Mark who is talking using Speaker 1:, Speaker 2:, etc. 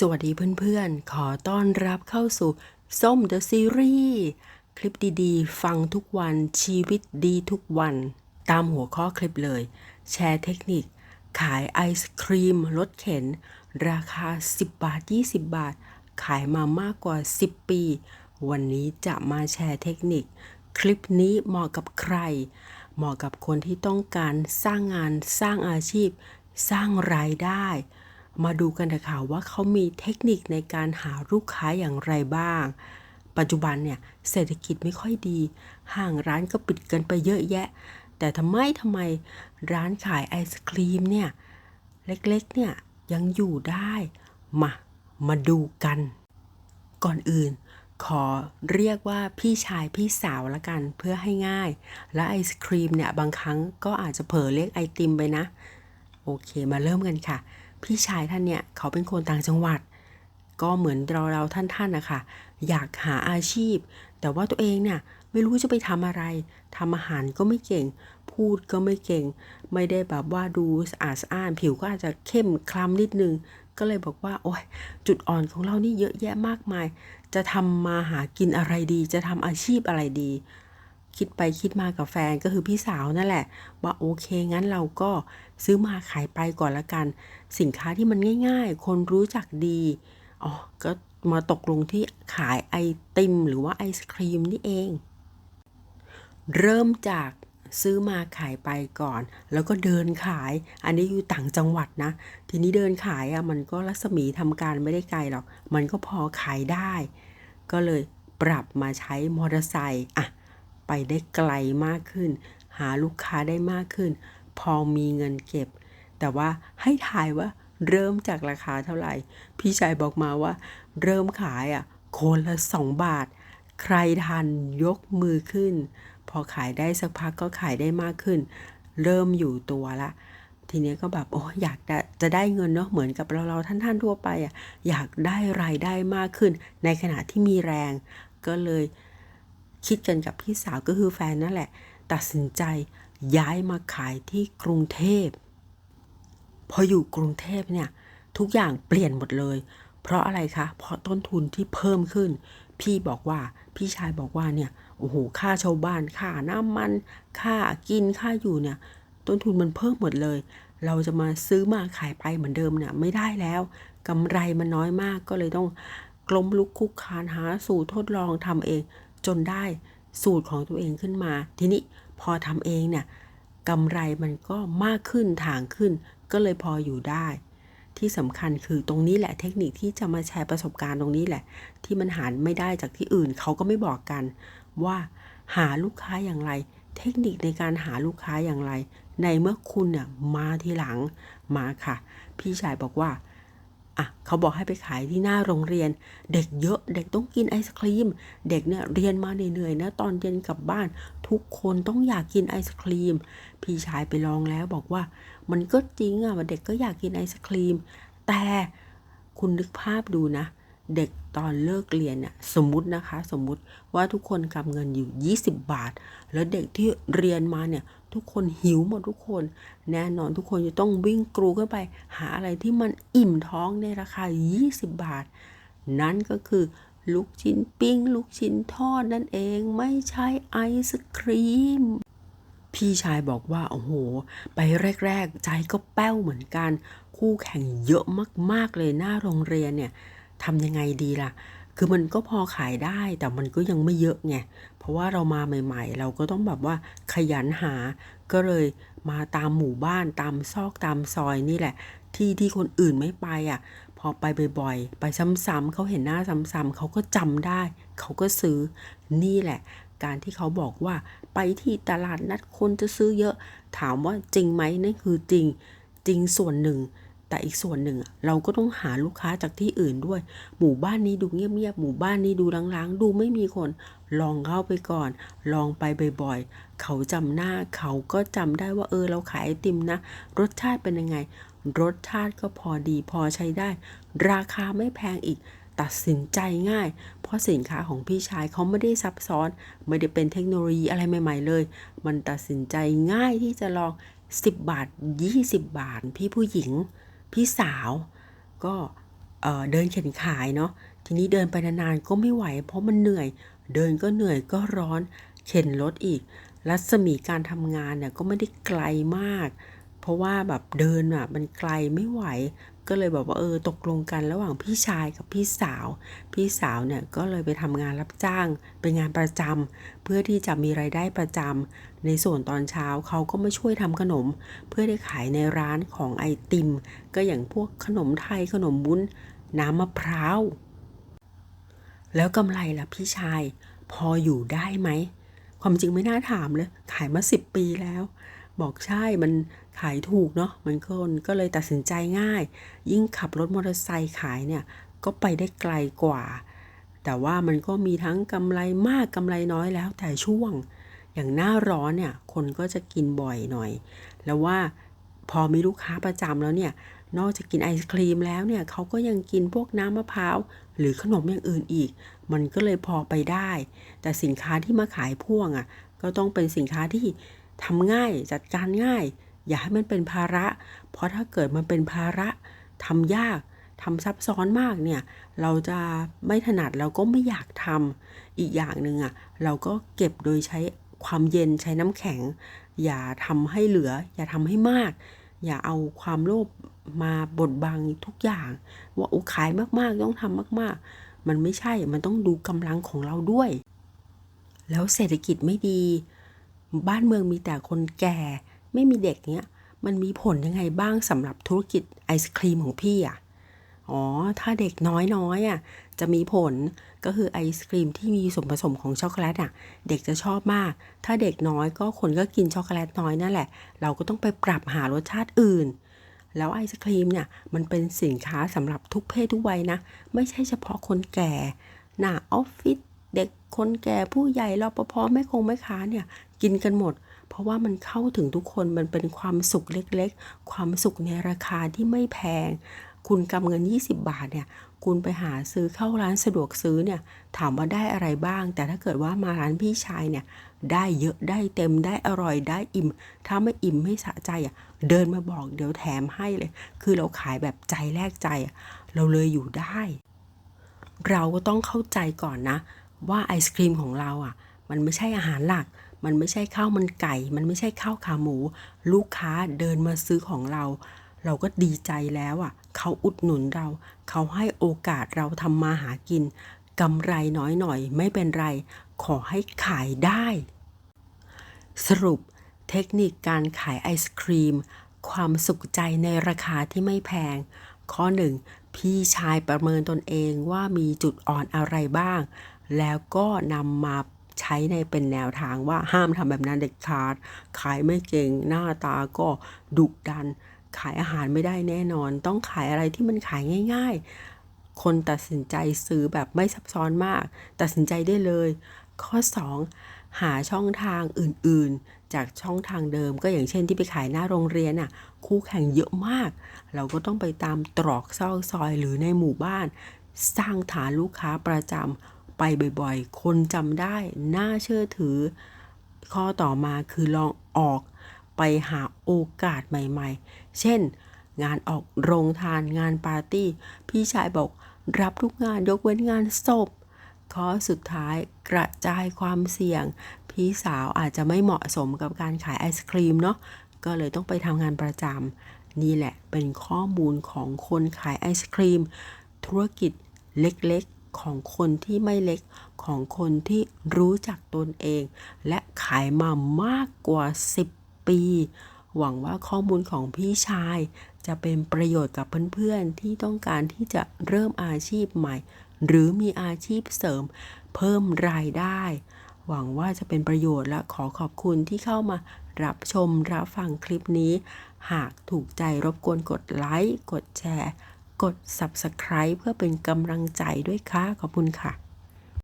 Speaker 1: สวัสดีเพื่อนๆ ขอต้อนรับเข้าสู่ส้ม The Series คลิปดีๆ ฟังทุกวันชีวิตดีทุกวัน ตามหัวข้อคลิปเลย แชร์เทคนิค ขายไอศครีมรถเข็น ราคา 10 บาท 20 บาท ขายมามากกว่า 10 ปี วันนี้จะมาแชร์เทคนิค คลิปนี้เหมาะกับใคร เหมาะกับคนที่ต้องการสร้างงานสร้างอาชีพ สร้างรายได้ มาดูกันนะคะว่าเขามีเทคนิคในการหาลูกค้าอย่างไรบ้าง ปัจจุบันเนี่ยเศรษฐกิจไม่ค่อยดี ห้างร้านก็ปิดกันไปเยอะแยะ แต่ทำไมทำไมร้านขายไอศครีมเนี่ยเล็กๆเนี่ยยังอยู่ได้ มา มาดูกัน ก่อนอื่น ขอเรียกว่าพี่ชายพี่สาวละกันเพื่อให้ง่าย และไอศครีมเนี่ยบางครั้งก็อาจจะเผลอเรียกไอติมไปนะ โอเคมาเริ่มกันค่ะ พี่ชายท่านเนี่ยเขาเป็นคนต่างจังหวัด ก็เหมือนเราเราท่านๆนะคะอยากหาอาชีพ แต่ว่าตัวเองเนี่ยไม่รู้จะไปทำอะไรทำอาหารก็ไม่เก่ง พูดก็ไม่เก่ง ไม่ได้แบบว่าดูสะอาดสะอ้านผิวก็อาจจะเข้มคล้ำนิดนึง ก็เลยบอกว่า โอ้ยจุดอ่อนของเรานี่เยอะแยะมากมาย จะทำมาหากินอะไรดี จะทำอาชีพอะไรดี คิดไปคิดมากับแฟนก็คือพี่สาวนั่นแหละ ว่าโอเคงั้นเราก็ซื้อมาขายไปก่อนละกัน สินค้าที่มันง่าย ๆ คนรู้จักดีอ๋อก็มาตกลงที่ขายไอติม หรือว่าไอศครีมนี่เอง เริ่มจากซื้อมาขายไปก่อน แล้วก็เดินขาย อันนี้อยู่ต่างจังหวัดนะ ทีนี้เดินขายอะ่ะมันก็รัศมีทำการไม่ได้ไกลหรอก มันก็พอขายได้ ก็เลยปรับมาใช้มอเตอร์ไซค์อะ ไปได้ไกลมากขึ้น หาลูกค้าได้มากขึ้น พอมีเงินเก็บ แต่ว่าให้ถ่ายว่าเริ่มจากราคาเท่าไหร่ พี่ชายบอกมาว่า เริ่มขายอะคนละสองบาท ใครทันยกมือขึ้น พอขายได้สักพักก็ขายได้มากขึ้น เริ่มอยู่ตัวละ ทีนี้ก็แบบโอ้อยากจะจะได้เงินเนาะเหมือนกับเราเราท่านท่านทั่วไปอะอยากได้รายได้มากขึ้น ในขณะที่มีแรง ก็เลย คิดกันกับพี่สาวก็คือแฟนนั่นแหละ ตัดสินใจย้ายมาขายที่กรุงเทพ พออยู่กรุงเทพเนี่ย ทุกอย่างเปลี่ยนหมดเลย เพราะอะไรคะ เพราะต้นทุนที่เพิ่มขึ้น พี่บอกว่าพี่ชายบอกว่าเนี่ยโอ้โหค่าชาวบ้านค่าน้ำมัน ค่ากินค่าอยู่เนี่ย ต้นทุนมันเพิ่มหมดเลย เราจะมาซื้อมาขายไปเหมือนเดิมเนี่ยไม่ได้แล้วกำไรมันน้อยมากก็เลยต้องกลมลุกคุกคานหาสูตรทดลองทำเอง จนได้สูตรของตัวเองขึ้นมา ทีนี้พอทำเองเนี่ยกำไรมันก็มากขึ้นทางขึ้น ก็เลยพออยู่ได้ ที่สำคัญคือตรงนี้แหละเทคนิคที่จะมาแชร์ประสบการณ์ตรงนี้แหละ ที่มันหาไม่ได้จากที่อื่นเขาก็ไม่บอกกัน ว่าหาลูกค้าอย่างไร เทคนิคในการหาลูกค้าอย่างไร ในเมื่อคุณเนี่ยมาทีหลังมาค่ะ พี่ชายบอกว่า อะเขาบอกให้ไปขายที่หน้าโรงเรียน เด็กเยอะเด็กต้องกินไอศครีม เด็กเนี่ยเรียนมาเหนื่อยๆนะตอนเย็นกลับบ้าน ทุกคนต้องอยากกินไอศครีม พี่ชายไปลองแล้วบอกว่า มันก็จริงอะเด็กก็อยากกินไอศครีม แต่คุณนึกภาพดูนะเเด็กตอนเลิกเรียนเนี่ยสมมุตินะคะ สมมุติว่าทุกคนกำเงินอยู่ 20 บาท แล้วเด็กที่เรียนมาเนี่ยทุกคนหิวหมดทุกคน แน่นอนทุกคนจะต้องวิ่งกรูขึ้นไป หาอะไรที่มันอิ่มท้องในราคา 20 บาท นั่นก็คือลูกชิ้นปิ้ง ลูกชิ้นทอดนั่นเองไม่ใช่ไอศครีม พี่ชายบอกว่า โอ้โห ไปแรก ๆ ใจก็แป้วเหมือนกัน คู่แข่งเยอะมาก ๆ เลยหน้าโรงเรียนเนี่ย ทำยังไงดีล่ะ คือมันก็พอขายได้แต่มันก็ยังไม่เยอะไง เพราะว่าเรามาใหม่ ๆ เราก็ต้องแบบว่าขยันหา ก็เลยมาตามหมู่บ้านตามซอกตามซอยนี่แหละ ที่ที่คนอื่นไม่ไปอะ พอไปบ่อยๆ ไปซ้ำๆเขาเห็นหน้าซ้ำๆเขาก็จำได้ เขาก็ซื้อ นี่แหละ การที่เขาบอกว่าไปที่ตลาดนัดคนจะซื้อเยอะ ถามว่าจริงไหมนั่นคือจริง จริงส่วนหนึ่ง แต่อีกส่วนหนึ่งเราก็ต้องหาลูกค้าจากที่อื่นด้วย หมู่บ้านนี้ดูเงียบๆหมู่บ้านนี้ดูล้างๆ ดูไม่มีคน ลองเข้าไปก่อน ลองไปบ่อยๆ เขาจำหน้าเขาก็จำได้ว่าเออเราขายไอติมนะ รสชาติเป็นยังไง รสชาติก็พอดีพอใช้ได้ ราคาไม่แพงอีกตัดสินใจง่าย เพราะสินค้าของพี่ชายเขาไม่ได้ซับซ้อน ไม่ได้เป็นเทคโนโลยีอะไรใหม่ ๆ เลย มันตัดสินใจง่ายที่จะลอง 10 บาท 20 บาท พี่ผู้หญิง พี่สาวก็เอ่อเดินเข็นขายเนาะทีนี้เดินไปนานๆก็ไม่ไหว เพราะมันเหนื่อย เดินก็เหนื่อยก็ร้อนเข็นรถอีก รัศมีการทำงานเนี่ยก็ไม่ได้ไกลมาก เพราะว่าแบบเดินอะมันไกลไม่ไหว ก็เลยแบบว่าเออตกลงกันระหว่างพี่ชายกับพี่สาว พี่สาวเนี่ยก็เลยไปทำงานรับจ้าง เป็นงานประจำเพื่อที่จะมีรายได้ประจำในส่วนตอนเช้าเขาก็มาช่วยทำขนม เพื่อได้ขายในร้านของไอติม ก็อย่างพวกขนมไทยขนมวุ้น น้ำมะพร้าว แล้วกำไรล่ะพี่ชาย พออยู่ได้ไหมความจริงไม่น่าถามเลย ขายมาสิบปีแล้ว บอกใช่มัน ขายถูกเนาะมันก็ก็เลยตัดสินใจง่าย ยิ่งขับรถมอเตอร์ไซค์ขายเนี่ยก็ไปได้ไกลกว่า แต่ว่ามันก็มีทั้งกำไรมากกำไรน้อยแล้วแต่ช่วง อย่างหน้าร้อนเนี่ยคนก็จะกินบ่อยหน่อย แล้วว่าพอมีลูกค้าประจำแล้วเนี่ยนอกจากกินไอศครีมแล้วเนี่ยเขาก็ยังกินพวกน้ำมะพร้าวหรือขนมอย่างอื่นอีก มันก็เลยพอไปได้ แต่สินค้าที่มาขายพ่วงอะ่ะก็ต้องเป็นสินค้าที่ทำง่ายจัดการง่าย อย่าให้มันเป็นภาระ เพราะถ้าเกิดมันเป็นภาระทำยากทำซับซ้อนมากเนี่ย เราจะไม่ถนัดเราก็ไม่อยากทำอีกอย่างหนึ่งอะ่ะเราก็เก็บโดยใช้ความเย็นใช้น้ำแข็ง อย่าทำให้เหลือ อย่าทำให้มาก อย่าเอาความโลภมาบดบังทุกอย่าง ว่าโอ้ขายมากๆต้องทำมาก ๆ มันไม่ใช่มันต้องดูกำลังของเราด้วย แล้วเศรษฐกิจไม่ดี บ้านเมืองมีแต่คนแก่ ไม่มีเด็กเนี้ยมันมีผลยังไงบ้างสำหรับธุรกิจไอศครีมของพี่อะอ๋อ ถ้าเด็กน้อยๆอยอะจะมีผลก็คือไอศครีมที่มีส่วนผสมของช็อกโกแลตอะ เด็กจะชอบมาก ถ้าเด็กน้อยก็คนก็กินช็อกโกแลตน้อยนั่นแหละ เราก็ต้องไปปรับหารสชาติอื่น แล้วไอศครีมเนี่ยมันเป็นสินค้าสำหรับทุกเพศทุกวัยนะ ไม่ใช่เฉพาะคนแก่ หน้าออฟฟิศเด็กคนแก่ผู้ใหญ่รปภแม่คงแม่ค้าเนี่ย กินกันหมด เพราะว่ามันเข้าถึงทุกคนมันเป็นความสุขเล็กๆ ความสุขในราคาที่ไม่แพง คุณกำเงิน 20 บาทเนี่ยคุณไปหาซื้อเข้าร้านสะดวกซื้อเนี่ยถามว่าได้อะไรบ้าง แต่ถ้าเกิดว่ามาร้านพี่ชายเนี่ยได้เยอะได้เต็มได้อร่อยได้อิ่ม ถ้าไม่อิ่มไม่สะใจอะเดินมาบอกเดี๋ยวแถมให้เลย คือเราขายแบบใจแลกใจอะเราเลยอยู่ได้ เราก็ต้องเข้าใจก่อนนะ ว่าไอศครีมของเราอะมันไม่ใช่อาหารหลัก มันไม่ใช่ข้าวมันไก่ มันไม่ใช่ข้าวขาหมู ลูกค้าเดินมาซื้อของเรา เราก็ดีใจแล้วอะ เขาอุดหนุนเรา เขาให้โอกาสเราทำมาหากินกำไรน้อยหน่อยไม่เป็นไร ขอให้ขายได้ สรุปเทคนิคการขายไอศครีม ความสุขใจในราคาที่ไม่แพง ข้อ 1. พี่ชายประเมินตนเองว่ามีจุดอ่อนอะไรบ้าง แล้วก็นำมา ใช้ในเป็นแนวทางว่าห้ามทำแบบนั้นเด็ดขาด ขายไม่เก่งหน้าตาก็ดุดัน ขายอาหารไม่ได้แน่นอน ต้องขายอะไรที่มันขายง่าย ๆ คนตัดสินใจซื้อแบบไม่ซับซ้อนมาก ตัดสินใจได้เลย ข้อ 2 หาช่องทางอื่นๆ จากช่องทางเดิมก็อย่างเช่นที่ไปขายหน้าโรงเรียนน่ะ คู่แข่งเยอะมาก เราก็ต้องไปตามตรอกซอกซอยหรือในหมู่บ้าน สร้างฐานลูกค้าประจำ ไปบ่อยๆ คนจำได้น่าเชื่อถือ ข้อต่อมาคือลองออกไปหาโอกาสใหม่ๆ เช่น งานออกโรงทานงานปาร์ตี้ พี่ชายบอกรับทุกงานยกเว้นงานศพ ข้อสุดท้ายกระจายความเสี่ยง พี่สาวอาจจะไม่เหมาะสมกับการขายไอศครีมเนาะก็เลยต้องไปทำงานประจำนี่แหละเป็นข้อมูลของคนขายไอศครีม ธุรกิจเล็ก ของคนที่ไม่เล็กของคนที่รู้จักตนเอง และขายมามากกว่า 10 ปี หวังว่าข้อมูลของพี่ชาย จะเป็นประโยชน์กับเพื่อนๆ ที่ต้องการที่จะเริ่มอาชีพใหม่ หรือมีอาชีพเสริม เพิ่มรายได้ หวังว่าจะเป็นประโยชน์และขอขอบคุณที่เข้ามารับชมรับฟังคลิปนี้ หากถูกใจรบกวนกดไลค์กดแชร์ ด Subscribe เพื่อเป็นกำลังใจด้วยค่ะ ขอบคุณค่ะ